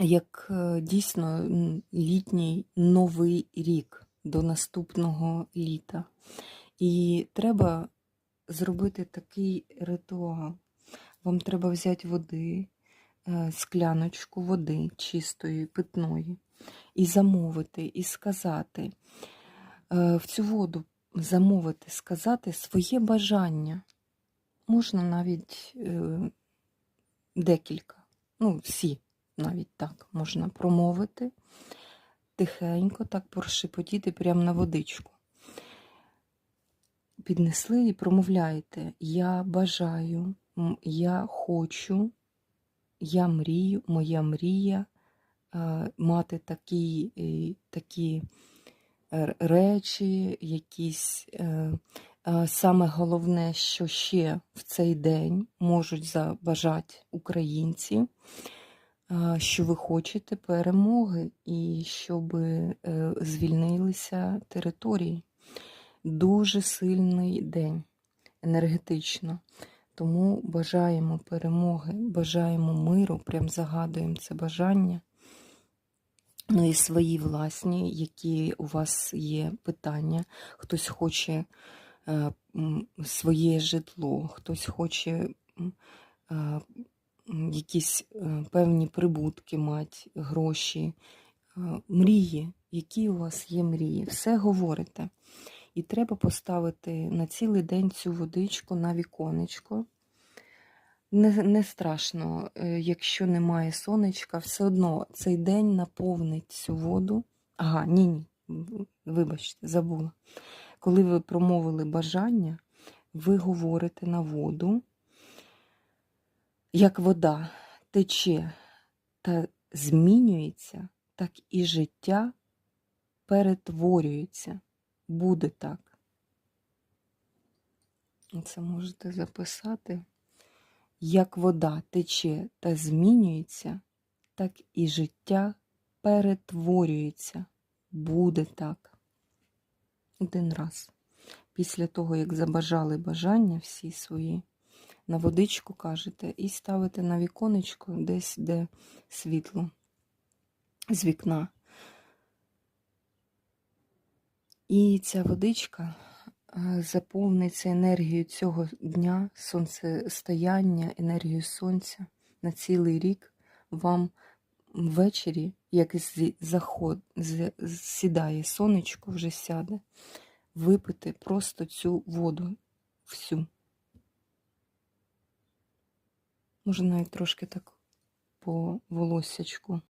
як е, дійсно літній новий рік до наступного літа. І треба зробити такий ритуал. Вам треба взяти води, е, скляночку води чистої, питної, і замовити, і сказати, е, в цю воду замовити, сказати своє бажання. Можна навіть декілька, ну, всі навіть так можна промовити, тихенько, так прошепотіти прямо на водичку. Піднесли і промовляєте: Я бажаю, я хочу, я мрію, моя мрія е, мати такі, е, такі речі, якісь. е, е, Саме головне, що ще в цей день можуть забажати українці, е, що ви хочете перемоги і щоб е, звільнилися території. Дуже сильний день енергетично. Тому бажаємо перемоги, бажаємо миру, прям загадуємо це бажання. Ну і свої власні, які у вас є питання. Хтось хоче е, своє житло, хтось хоче е, якісь е, певні прибутки мати, гроші, е, мрії. Які у вас є мрії? Все говорите. І треба поставити на цілий день цю водичку на віконечко. Не, не страшно, е, якщо немає сонечка, все одно цей день наповнить цю воду. Ага, ні, ні, вибачте, забула. Коли ви промовили бажання, ви говорите на воду, як вода тече та змінюється, так і життя перетворюється. Буде так. Це можете записати. Як вода тече та змінюється, так і життя перетворюється. Буде так. Один раз. Після того, як забажали бажання всі свої, на водичку кажете і ставите на віконечко десь, де світло з вікна. І ця водичка е, заповниться енергією цього дня, сонцестояння, енергією сонця на цілий рік вам ввечері, як заход, сідає сонечко, вже сяде, випити просто цю воду всю. Може навіть трошки так по волосячку